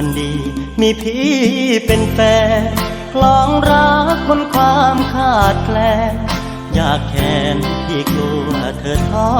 คนดี มีพี่เป็นแฟนคลองรักบนความขาดแคลนอยากแค้นพี่กลัวเธอท้อ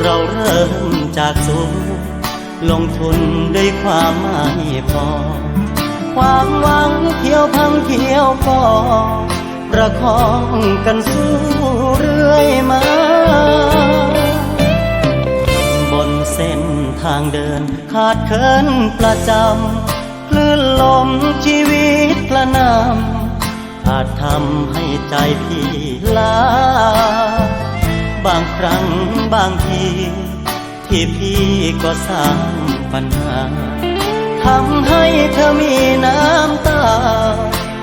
เราเริ่มจากศูนย์ลงทุนด้วยความไม่พอ ความหวังเที่ยวพังเที่ยวก็ประคองกันสู้เรื่อยมา เดินขาดเคินประจำคลื่นลมชีวิตกระนำอาจทำให้ใจพี่ลาบางครั้งบางทีที่พี่ก็สร้างปัญหาทำให้เธอมีน้ำตา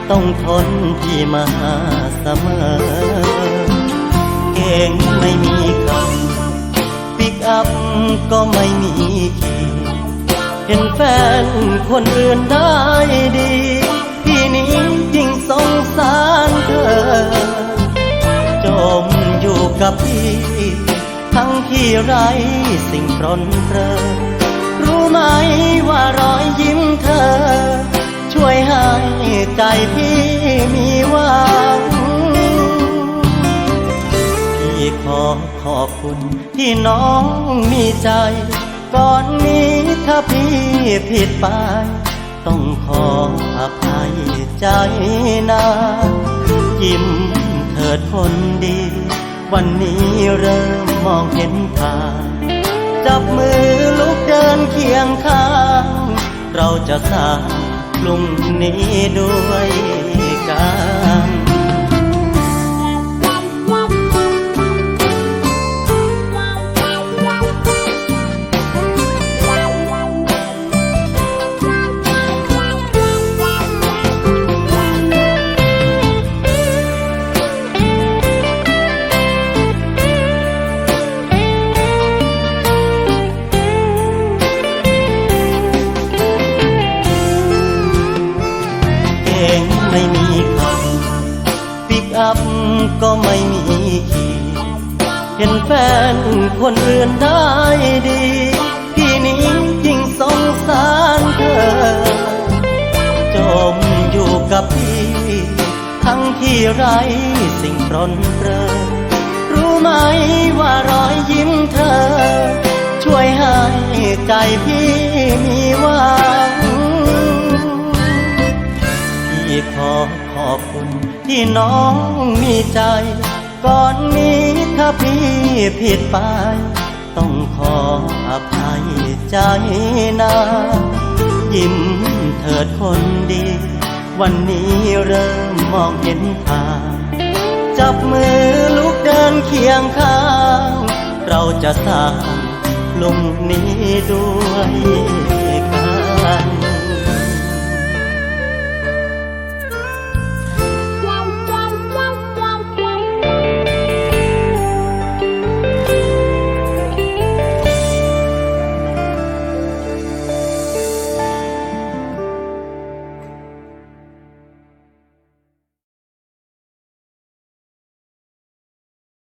ต้องทนพี่มาเสมอ เก่งไม่มี คำปิกอัพก็ไม่มีขี่เห็นแฟนคนอื่นได้ดีพี่นี้ยิ่งสงสารเธอ จมอยู่กับพี่ ทั้งที่ไรสิ่งปรนเปรอรู้ไหมว่ารอยยิ้มเธอ ช่วยให้ใจพี่มี ขอขอบคุณที่น้องมีใจ ก่อนนี้ถ้าพี่ผิดไป ต้องขออภัยใจนะยิ้มเถิดคนดี วันนี้เริ่มมองเห็นทางจับมือลุกเดินเคียงข้าง เราจะสร้างกลุ่มนี้ด้วยกัน งไม่มีคำปิกอัพก็ไม่มีขี่เห็นแฟนคนอื่นได้ดีพี่นี้ยิ่งสงสารเธอ จมอยู่กับพี่ ทั้งที่ไรสิ่งปรนเปรอรู้ไหมว่ารอยยิ้มเธอ ช่วยให้ใจพี่มีหวัง ขอขอบคุณที่น้องมีใจ ก่อนนี้ถ้าพี่ผิดไป ต้องขออภัยใจนะยิ้มเถิดคนดี วันนี้เริ่มมองเห็นทางจับมือลุกเดินเคียงข้าง เราจะสร้างลุ่มนี้ด้วย